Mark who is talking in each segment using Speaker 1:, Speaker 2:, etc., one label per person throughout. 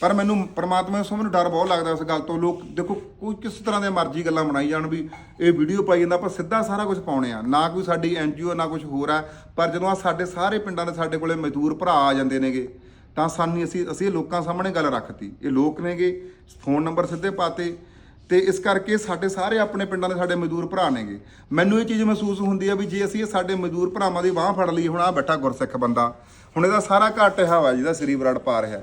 Speaker 1: ਪਰ ਮੈਨੂੰ, ਪਰਮਾਤਮਾ ਤੋਂ ਮੈਨੂੰ ਡਰ ਬਹੁਤ ਲੱਗਦਾ ਇਸ ਗੱਲ ਤੋਂ। ਲੋਕ, ਦੇਖੋ, ਕੋਈ ਕਿਸ ਤਰ੍ਹਾਂ ਦੇ ਮਰਜ਼ੀ ਗੱਲਾਂ ਬਣਾਈ ਜਾਣ ਵੀ ਇਹ ਵੀਡੀਓ ਪਾਈ ਜਾਂਦਾ ਪਰ ਸਿੱਧਾ ਸਾਰਾ ਕੁਝ ਪਾਉਣੇ ਆ। ਨਾ ਕੋਈ ਸਾਡੀ ਐਨਜੀਓ ਨਾ ਕੁਝ ਹੋਰ ਆ ਪਰ ਜਦੋਂ ਆ ਸਾਡੇ ਸਾਰੇ ਪਿੰਡਾਂ ਦੇ ਸਾਡੇ ਕੋਲੇ ਮਜ਼ਦੂਰ ਭਰਾ ਆ ਜਾਂਦੇ ਨੇਗੇ, ਤਾਂ ਸਾਨੂੰ ਅਸੀਂ ਅਸੀਂ ਇਹ ਲੋਕਾਂ ਸਾਹਮਣੇ ਗੱਲ ਰੱਖਤੀ। ਇਹ ਲੋਕ ਨੇਗੇ, ਫੋਨ ਨੰਬਰ ਸਿੱਧੇ ਪਾਤੇ, ਤੇ ਇਸ ਕਰਕੇ ਸਾਡੇ ਸਾਰੇ ਆਪਣੇ ਪਿੰਡਾਂ ਦੇ ਸਾਡੇ ਮਜ਼ਦੂਰ ਭਰਾ ਨੇਗੇ। ਮੈਨੂੰ ਇਹ ਚੀਜ਼ ਮਹਿਸੂਸ ਹੁੰਦੀ ਆ ਵੀ ਜੇ ਅਸੀਂ ਇਹ ਸਾਡੇ ਮਜ਼ਦੂਰ ਭਰਾਵਾਂ ਦੀ ਬਾਹ ਫੜ ਲਈ, ਹੁਣ ਆ ਬੈਠਾ ਗੁਰਸਿੱਖ ਬੰਦਾ। ਹੁਣ ਇਹਦਾ ਸਾਰਾ ਘਰ ਟਿਹਾ ਵਾ ਜਿਹਦਾ ਸ੍ਰੀ ਬਰੜ ਪਾ ਰਿਹਾ।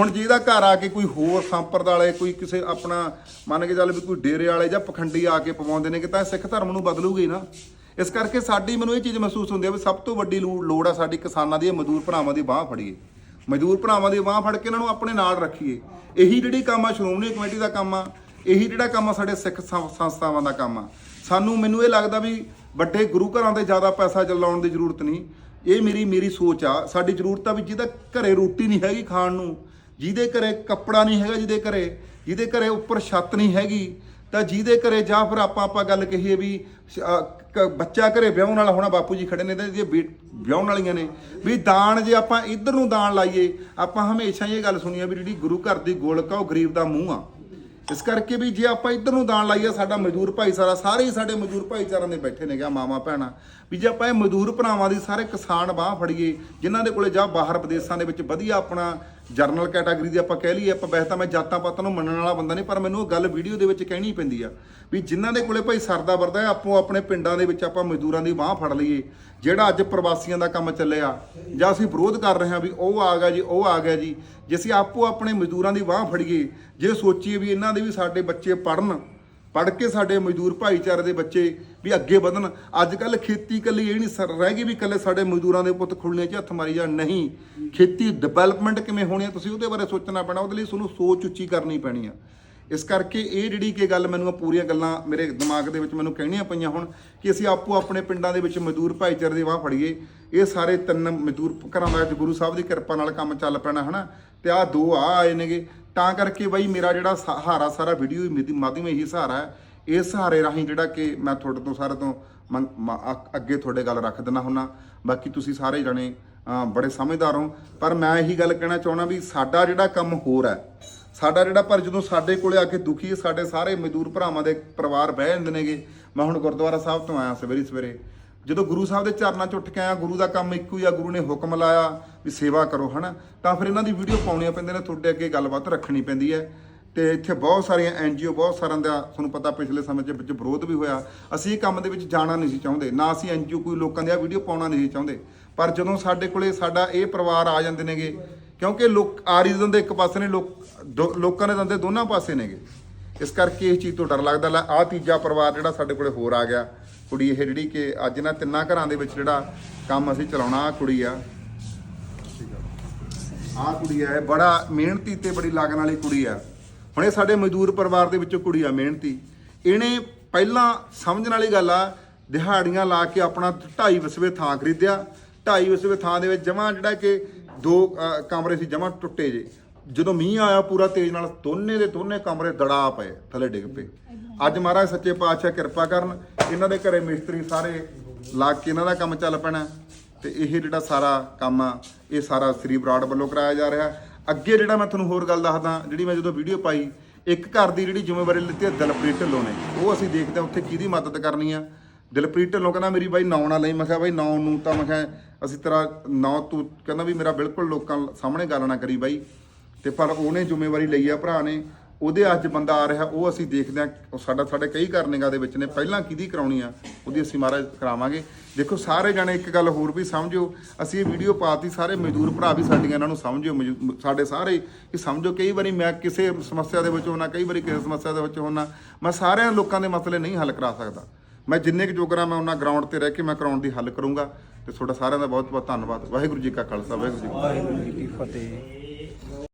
Speaker 1: ਹੁਣ ਜਿਹਦਾ ਘਰ ਆ ਕੇ ਕੋਈ ਹੋਰ ਸੰਪਰਦਾ ਵਾਲੇ, ਕੋਈ ਕਿਸੇ ਆਪਣਾ ਮੰਨ ਕੇ ਚੱਲ ਵੀ ਕੋਈ ਡੇਰੇ ਵਾਲੇ ਜਾਂ ਪਖੰਡੀ ਆ ਕੇ ਪਵਾਉਂਦੇ ਨੇ ਕਿ ਤਾਂ ਇਹ ਸਿੱਖ ਧਰਮ ਨੂੰ ਬਦਲੂਗੀ ਨਾ। ਇਸ ਕਰਕੇ ਸਾਡੀ ਮੈਨੂੰ ਇਹ ਚੀਜ਼ ਮਹਿਸੂਸ ਹੁੰਦੀ ਆ ਵੀ ਸਭ ਤੋਂ ਵੱਡੀ ਲੋ- ਲੋੜ ਆ ਸਾਡੀ ਕਿਸਾਨਾਂ ਦੀ, ਇਹ ਮਜ਼ਦੂਰ ਭਰਾਵਾਂ ਦੀ ਬਾਹ ਫੜੀਏ। ਮਜ਼ਦੂਰ ਭਰਾਵਾਂ ਦੀ ਬਾਹ ਫੜ ਕੇ ਇਹਨਾਂ ਨੂੰ ਆਪਣੇ ਨਾਲ ਰੱਖੀਏ। ਇਹੀ ਜਿਹੜੀ ਕੰਮ ਆ, ਸ਼੍ਰੋਮਣੀ ਕਮੇਟੀ ਦਾ ਕੰਮ ਆ, ਇਹੀ ਜਿਹੜਾ ਕੰਮ ਆ ਸਾਡੇ ਸਿੱਖ ਸੰਸਥਾਵਾਂ ਦਾ ਕੰਮ ਆ। ਸਾਨੂੰ, ਮੈਨੂੰ ਇਹ ਲੱਗਦਾ ਵੀ ਵੱਡੇ ਗੁਰੂ ਘਰਾਂ ਤੇ ਜ਼ਿਆਦਾ ਪੈਸਾ ਜਲਾਉਣ ਦੀ ਜ਼ਰੂਰਤ ਨਹੀਂ। ਇਹ ਮੇਰੀ ਮੇਰੀ ਸੋਚ ਆ। ਸਾਡੀ ਜ਼ਰੂਰਤ ਆ ਵੀ ਜਿਹਦਾ ਘਰੇ ਰੋਟੀ ਨਹੀਂ ਹੈਗੀ ਖਾਣ ਨੂੰ ਜਿਹਦੇ ਘਰੇ ਕੱਪੜਾ ਨਹੀਂ ਹੈਗਾ, ਜਿਹਦੇ ਘਰੇ ਜਿਹਦੇ ਘਰੇ ਉੱਪਰ ਛੱਤ ਨਹੀਂ ਹੈਗੀ, ਤਾਂ ਜਿਹਦੇ ਘਰੇ ਜਾਂ ਫਿਰ ਆਪਾਂ ਆਪਾਂ ਗੱਲ ਕਹੀਏ ਵੀ ਬੱਚਾ ਘਰੇ ਵਿਆਹਣ ਵਾਲਾ ਹੋਣਾ, ਬਾਪੂ ਜੀ ਖੜੇ ਨੇ ਤੇ ਜੇ ਵਿਆਹਣ ਵਾਲੀਆਂ ਨੇ, ਵੀ ਦਾਨ ਜੇ ਆਪਾਂ ਇੱਧਰ ਨੂੰ ਦਾਨ ਲਾਈਏ, ਆਪਾਂ ਹਮੇਸ਼ਾ ਇਹ ਗੱਲ ਸੁਣੀ ਆ ਵੀ ਜਿਹੜੀ ਗੁਰੂ ਘਰ ਦੀ ਗੋਲਕ ਆ, ਉਹ ਗਰੀਬ ਦਾ ਮੂੰਹ ਆ। ਇਸ ਕਰਕੇ ਵੀ ਜੇ ਆਪਾਂ ਇੱਧਰ ਨੂੰ ਦਾਨ ਲਾਈਏ, ਸਾਡਾ ਮਜ਼ਦੂਰ ਭਾਈਚਾਰਾ, ਸਾਰੇ ਹੀ ਸਾਡੇ ਮਜ਼ਦੂਰ ਭਾਈਚਾਰਿਆਂ ਦੇ ਬੈਠੇ ਨੇ ਗਿਆ ਮਾਮਾ ਭੈਣਾਂ। ਵੀ ਜੇ ਆਪਾਂ ਇਹ ਮਜ਼ਦੂਰ ਭਰਾਵਾਂ ਦੀ ਸਾਰੇ ਕਿਸਾਨ ਬਾਹ ਫੜੀਏ, ਜਿਨ੍ਹਾਂ ਦੇ ਕੋਲੇ ਜਾਂ ਬਾਹਰ ਵਿਦੇਸ਼ਾਂ ਦੇ ਵਿੱਚ ਵਧੀਆ ਆਪਣਾ ਜਰਨਲ ਕੈਟਾਗਰੀ ਦੀ ਆਪਾਂ ਕਹਿ ਲਈਏ, ਆਪਾਂ ਵੈਸੇ ਤਾਂ ਮੈਂ ਜਾਤਾਂ ਪਾਤਾਂ ਨੂੰ ਮੰਨਣ ਵਾਲਾ ਬੰਦਾ ਨਹੀਂ, ਪਰ ਮੈਨੂੰ ਉਹ ਗੱਲ ਵੀਡੀਓ ਦੇ ਵਿੱਚ ਕਹਿਣੀ ਪੈਂਦੀ ਆ ਵੀ ਜਿਨ੍ਹਾਂ ਦੇ ਕੋਲੇ ਭਾਈ ਸਰਦਾ ਵਰਦਾ ਹੈ, ਆਪੋ ਆਪਣੇ ਪਿੰਡਾਂ ਦੇ ਵਿੱਚ ਆਪਾਂ ਮਜ਼ਦੂਰਾਂ ਦੀ ਬਾਹ ਫੜ ਲਈਏ, ਜਿਹੜਾ ਅੱਜ ਪ੍ਰਵਾਸੀਆਂ ਦਾ ਕੰਮ ਚੱਲਿਆ ਜਾਂ ਅਸੀਂ ਵਿਰੋਧ ਕਰ ਰਹੇ ਹਾਂ ਵੀ ਉਹ ਆ ਗਿਆ ਜੀ, ਉਹ ਆ ਗਿਆ ਜੀ, ਜੇ ਅਸੀਂ ਆਪੋ ਆਪਣੇ ਮਜ਼ਦੂਰਾਂ ਦੀ ਬਾਹ ਫੜੀਏ, ਜੇ ਸੋਚੀਏ ਵੀ ਇਹਨਾਂ ਦੇ ਵੀ ਸਾਡੇ ਬੱਚੇ ਪੜਨ ਪੜ ਕੇ ਸਾਡੇ ਮਜ਼ਦੂਰ ਭਾਈਚਾਰੇ ਦੇ ਬੱਚੇ ਵੀ ਅੱਗੇ ਵਧਣ। ਅੱਜ ਕੱਲ ਖੇਤੀ ਇਕੱਲੀ ਇਹ ਨਹੀਂ ਸਰ, ਰਹਿ ਗਈ ਵੀ ਇਕੱਲੇ ਸਾਡੇ ਮਜ਼ਦੂਰਾਂ ਦੇ ਪੁੱਤ ਖੁੱਲਣੇ 'ਚ ਹੱਥ ਮਾਰੀ ਜਾਣ। ਨਹੀਂ, ਖੇਤੀ ਡਿਵੈਲਪਮੈਂਟ ਕਿਵੇਂ ਹੋਣੀ ਹੈ ਤੁਸੀਂ ਉਹਦੇ ਬਾਰੇ ਸੋਚਣਾ ਪੈਣਾ, ਉਹਦੇ ਲਈ ਤੁਹਾਨੂੰ ਸੋਚ ਉੱਚੀ ਕਰਨੀ ਪੈਣੀ ਆ। ਇਸ ਕਰਕੇ ਇਹ ਜਿਹੜੀ ਕਿ ਗੱਲ ਮੈਨੂੰ ਪੂਰੀਆਂ ਗੱਲਾਂ ਮੇਰੇ ਦਿਮਾਗ ਦੇ ਵਿੱਚ ਮੈਨੂੰ ਕਹਿਣੀਆਂ ਪਈਆਂ ਹੁਣ ਕਿ ਅਸੀਂ ਆਪੋ ਆਪਣੇ ਪਿੰਡਾਂ ਦੇ ਵਿੱਚ ਮਜ਼ਦੂਰ ਭਾਈਚਾਰੇ ਦੀ ਵਾਹ ਫੜੀਏ। ਇਹ ਸਾਰੇ ਤਿੰਨ ਮਜ਼ਦੂਰ ਘਰਾਂ ਦਾ ਅੱਜ ਗੁਰੂ ਸਾਹਿਬ ਦੀ ਕਿਰਪਾ ਨਾਲ ਕੰਮ ਚੱਲ ਪੈਣਾ, ਹਨਾ? ਤੇ ਆ ਦੋ ਆ ਆਏ ਨੇਗੇ। ਤਾਂ ਕਰਕੇ ਬਾਈ ਮੇਰਾ ਜਿਹੜਾ ਸਹਾਰਾ ਸਾਰਾ ਵੀਡੀਓ ਮਾਧਿਅਮ ਇਹੀ ਸਹਾਰਾ ਹੈ। ਇਸ ਸਹਾਰੇ ਰਾਹੀਂ ਜਿਹੜਾ ਕਿ ਮੈਂ ਤੁਹਾਡੇ ਤੋਂ ਸਾਰੇ ਤੋਂ ਅੱਗੇ ਤੁਹਾਡੇ ਗੱਲ ਰੱਖ ਦਿੰਦਾ ਹੁੰਨਾ। ਬਾਕੀ ਤੁਸੀਂ ਸਾਰੇ ਜਣੇ ਬੜੇ ਸਮਝਦਾਰ ਹੋ। ਪਰ ਮੈਂ ਇਹੀ ਗੱਲ ਕਹਿਣਾ ਚਾਹਣਾ ਵੀ ਸਾਡਾ ਜਿਹੜਾ ਕੰਮ ਹੋਰ ਹੈ, ਸਾਡਾ ਜਿਹੜਾ, ਪਰ ਜਦੋਂ ਸਾਡੇ ਕੋਲੇ ਆ ਕੇ ਦੁਖੀ ਸਾਡੇ ਸਾਰੇ ਮਜ਼ਦੂਰ ਭਰਾਵਾਂ ਦੇ ਪਰਿਵਾਰ ਬਹਿ ਜਾਂਦੇ ਨੇਗੇ। ਮੈਂ ਹੁਣ ਗੁਰਦੁਆਰਾ ਸਾਹਿਬ ਤੋਂ ਆਇਆ ਸਵੇਰੇ ਸਵੇਰੇ ਜਦੋਂ ਗੁਰੂ ਸਾਹਿਬ ਦੇ ਚਰਨਾਂ 'ਚ ਉੱਠ ਕੇ ਆਇਆ, ਗੁਰੂ ਦਾ ਕੰਮ ਇੱਕੋ ਹੀ ਆ, ਗੁਰੂ ਨੇ ਹੁਕਮ ਲਾਇਆ ਵੀ ਸੇਵਾ ਕਰੋ, ਹਨਾ? ਤਾਂ ਫਿਰ ਇਹਨਾਂ ਦੀ ਵੀਡੀਓ ਪਾਉਣੀਆਂ ਪੈਂਦੀਆਂ ਨੇ, ਤੁਹਾਡੇ ਅੱਗੇ ਗੱਲਬਾਤ ਰੱਖਣੀ ਪੈਂਦੀ ਹੈ। ਤੇ ਇੱਥੇ ਬਹੁਤ ਸਾਰੀਆਂ ਐਨਜੀਓ ਬਹੁਤ ਸਾਰਿਆਂ ਦਾ ਤੁਹਾਨੂੰ ਪਤਾ ਪਿਛਲੇ ਸਮੇਂ ਦੇ ਵਿੱਚ ਵਿਰੋਧ ਵੀ ਹੋਇਆ। ਅਸੀਂ ਇਹ ਕੰਮ ਦੇ ਵਿੱਚ ਜਾਣਾ ਨਹੀਂ ਸੀ ਚਾਹੁੰਦੇ। ਨਾ ਅਸੀਂ ਐਨਜੀਓ ਕੋਈ ਲੋਕਾਂ ਦੀ ਆ ਵੀਡੀਓ ਪਾਉਣਾ ਨਹੀਂ ਸੀ ਚਾਹੁੰਦੇ। ਪਰ ਜਦੋਂ ਸਾਡੇ ਕੋਲੇ ਸਾਡਾ ਇਹ ਪਰਿਵਾਰ ਆ ਜਾਂਦੇ ਨੇਗੇ, ਕਿਉਂਕਿ ਲੋਕ ਆਰੀ ਦੇ ਦੰਦੇ ਇੱਕ ਪਾਸੇ ਨੇ, ਲੋਕ ਦੋ- ਲੋਕਾਂ ਦੇ ਦੰਦੇ ਦੋਨਾਂ ਪਾਸੇ ਨੇਗੇ। ਇਸ ਕਰਕੇ ਇਸ ਚੀਜ਼ ਤੋਂ ਡਰ ਲੱਗਦਾ, ਲੈ ਆ ਤੀਜਾ ਪਰਿਵਾਰ ਜਿਹੜਾ ਸਾਡੇ ਕੋਲੇ ਹੋਰ ਆ ਗਿਆ। ਕੁੜੀ ਇਹ ਜਿਹੜੀ ਕਿ ਅੱਜ ਨਾ ਤਿੰਨਾਂ ਘਰਾਂ ਦੇ ਵਿੱਚ ਜਿਹੜਾ ਕੰਮ ਅਸੀਂ ਚਲਾਉਣਾ ਆ ਕੁੜੀ ਆ। ਆ ਕੁੜੀ ਆ ਬੜਾ ਮਿਹਨਤੀ ਤੇ ਬੜੀ ਲਗਨ ਵਾਲੀ ਕੁੜੀ ਆ। ਹੁਣ ਇਹ ਸਾਡੇ ਮਜ਼ਦੂਰ ਪਰਿਵਾਰ ਦੇ ਵਿੱਚੋਂ ਕੁੜੀ ਆ, ਮਿਹਨਤੀ। ਇਹਨੇ ਪਹਿਲਾਂ ਸਮਝਣ ਵਾਲੀ ਗੱਲ ਆ, ਦਿਹਾੜੀਆਂ ਲਾ ਕੇ ਆਪਣਾ 2.5 ਵਸਵੇ ਥਾਂ ਖਰੀਦਿਆ। 2.5 ਵਸਵੇ ਥਾਂ ਦੇ ਵਿੱਚ ਜਮਾ ਜਿਹੜਾ ਕਿ ਦੋ ਕਮਰੇ ਸੀ, ਜਮਾ ਟੁੱਟੇ ਜੇ। ਜਦੋਂ ਮੀਂਹ ਆਇਆ ਪੂਰਾ ਤੇਜ਼ ਨਾਲ, ਦੋਨੇ ਦੇ ਦੋਨੇ ਕਮਰੇ ਦੜਾ ਪਏ, ਥੱਲੇ ਡਿੱਗ ਪਏ। ਅੱਜ ਮਹਾਰਾਜ ਸੱਚੇ ਪਾਤਸ਼ਾਹ ਕਿਰਪਾ ਕਰਨ ਇਹਨਾਂ ਦੇ ਘਰੇ ਮਿਸਤਰੀ ਸਾਰੇ ਲਾ ਕੇ ਇਹਨਾਂ ਦਾ ਕੰਮ ਚੱਲ ਪੈਣਾ ਤੇ ਇਹ ਜਿਹੜਾ ਸਾਰਾ ਕੰਮ ਆ, ਇਹ ਸਾਰਾ ਸ੍ਰੀ ਬਰਾੜ ਵੱਲੋਂ ਕਰਾਇਆ ਜਾ ਰਿਹਾ ਅੱਗੇ ਜਿਹੜਾ ਮੈਂ ਤੁਹਾਨੂੰ ਹੋਰ ਗੱਲ ਦੱਸਦਾ, ਜਿਹੜੀ ਮੈਂ ਜਦੋਂ ਵੀਡੀਓ ਪਾਈ, ਇੱਕ ਘਰ ਦੀ ਜਿਹੜੀ ਜ਼ਿੰਮੇਵਾਰੀ ਲਿੱਤੀ ਹੈ ਦਿਲਪ੍ਰੀਤ ਢਿੱਲੋਂ ਨੇ। ਉਹ ਅਸੀਂ ਦੇਖਦੇ ਹਾਂ ਉੱਥੇ ਕਿਹਦੀ ਮਦਦ ਕਰਨੀ ਆ। ਦਿਲਪ੍ਰੀਤ ਢਿੱਲੋਂ ਕਹਿੰਦਾ, ਮੇਰੀ ਬਾਈ ਨੌ ਨਾ ਲਈ ਮੈਂ ਕਿਹਾ, ਬਾਈ ਨੌ ਨੂੰ ਤਾਂ ਮੈਂ ਕਿਹਾ, ਅਸੀਂ ਤੇਰਾ ਨੌ ਤੂੰ ਕਹਿੰਦਾ ਵੀ ਮੇਰਾ ਬਿਲਕੁਲ ਲੋਕਾਂ ਸਾਹਮਣੇ ਗੱਲ ਨਾ ਕਰੀ ਬਾਈ। ਤੇ ਪਰ ਉਹਨੇ ਜ਼ਿੰਮੇਵਾਰੀ ਲਈ ਆ, ਭਰਾ ਨੇ। ਉਹਦੇ ਅੱਜ ਬੰਦਾ ਆ ਰਿਹਾ, ਉਹ ਅਸੀਂ ਦੇਖਦੇ ਆ ਉਹ ਸਾਡਾ, ਸਾਡੇ ਕਈ ਕਰਨੇਗਾ ਦੇ ਵਿੱਚ ਨੇ, ਪਹਿਲਾਂ ਕਿਹਦੀ ਕਰਾਉਣੀ ਆ, ਉਹਦੀ ਅਸੀਂ ਮਹਾਰਾਜ ਕਰਾਵਾਂਗੇ। ਦੇਖੋ, ਸਾਰੇ ਜਾਣੇ ਇੱਕ ਗੱਲ ਹੋਰ ਵੀ ਸਮਝੋ, ਅਸੀਂ ਇਹ ਵੀਡੀਓ ਪਾਤੀ, ਸਾਰੇ ਮਜ਼ਦੂਰ ਭਰਾ ਵੀ ਸਾਡੀਆਂ ਇਹਨਾਂ ਨੂੰ ਸਮਝਿਓ ਮਜ਼ਦੂ- ਸਾਡੇ ਸਾਰੇ, ਕਿ ਸਮਝੋ, ਕਈ ਵਾਰੀ ਮੈਂ ਕਿਸੇ ਸਮੱਸਿਆ ਦੇ ਵਿੱਚ ਹੋਣਾ, ਕਈ ਵਾਰੀ ਕਿਸੇ ਸਮੱਸਿਆ ਦੇ ਵਿੱਚ ਹੋਣਾ, ਮੈਂ ਸਾਰਿਆਂ ਲੋਕਾਂ ਦੇ ਮਸਲੇ ਨਹੀਂ ਹੱਲ ਕਰਾ ਸਕਦਾ। ਮੈਂ ਜਿੰਨੇ ਕੁ ਜੋਗਰਾ ਮੈਂ ਉਹਨਾਂ ਗਰਾਊਂਡ ਤੇ ਰਹਿ ਕੇ ਮੈਂ ਕਰਾਉਣ ਦੀ ਹੱਲ ਕਰੂੰਗਾ, ਤੇ ਤੁਹਾਡਾ ਸਾਰਿਆਂ ਦਾ ਬਹੁਤ ਬਹੁਤ ਧੰਨਵਾਦ। ਵਾਹਿਗੁਰੂ ਜੀ ਕਾ ਖਾਲਸਾ, ਵਾਹਿਗੁਰੂ ਜੀ
Speaker 2: ਵਾਹਿਗੁਰੂ ਜੀ ਕੀ ਫਤਿਹ।